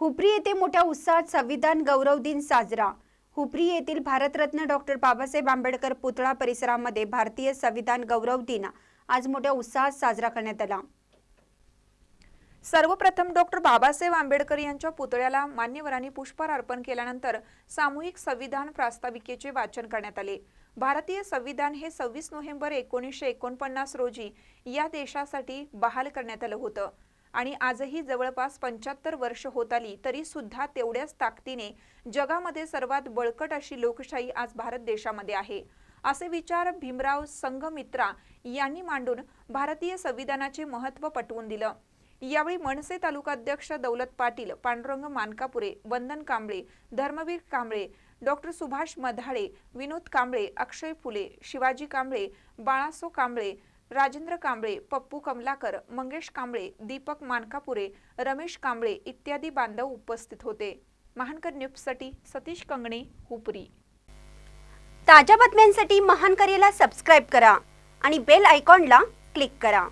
हुपरी येथे मोठ्या उत्साहात संविधान गौरव दिन साजरा. हुपरी येथील भारतरत्न डॉक्टर बाबासाहेब आंबेडकर पुतळा परिसरामध्ये भारतीय संविधान गौरव दिन आज मोठ्या उत्साहात साजरा करण्यात आला. सर्वप्रथम डॉक्टर बाबासाहेब आंबेडकर यांच्या पुतळ्याला मान्यवरांनी पुष्पहार अर्पण केल्यानंतर सामूहिक संविधान प्रास्ताविकेचे वाचन करण्यात आले. भारतीय संविधान हे सव्वीस नोव्हेंबर एकोणीसशे एकोणपन्नास रोजी या देशासाठी बहाल करण्यात आलं होतं. आणि आजही जवळपास पंच्याहत्तर वर्ष होत आली तरी सुद्धा तेवढ्याच ताकदीने जगामध्ये सर्वात बळकट अशी लोकशाही आज भारत देशामध्ये आहे. असे विचार भीमराव संघमित्रा यांनी मांडून भारतीय संविधानाचे महत्त्व पटवून दिलं. यावेळी मनसे तालुकाध्यक्ष दौलत पाटील पांडुरंग मानकापुरे वंदन कांबळे धर्मवीर कांबळे डॉक्टर सुभाष मधाळे विनोद कांबळे अक्षय फुले शिवाजी कांबळे बाळासो कांबळे राजेंद्र कांबळे पप्पू कमलाकर मंगेश कांबळे दीपक मानकापुरे रमेश कांबळे इत्यादी बांधव उपस्थित होते. महानकर न्यूजसाठी सतीश कंगणे हुपरी. ताज्या बातम्यांसाठी महानकरेला सबस्क्राईब करा आणि बेल आयकॉनला क्लिक करा.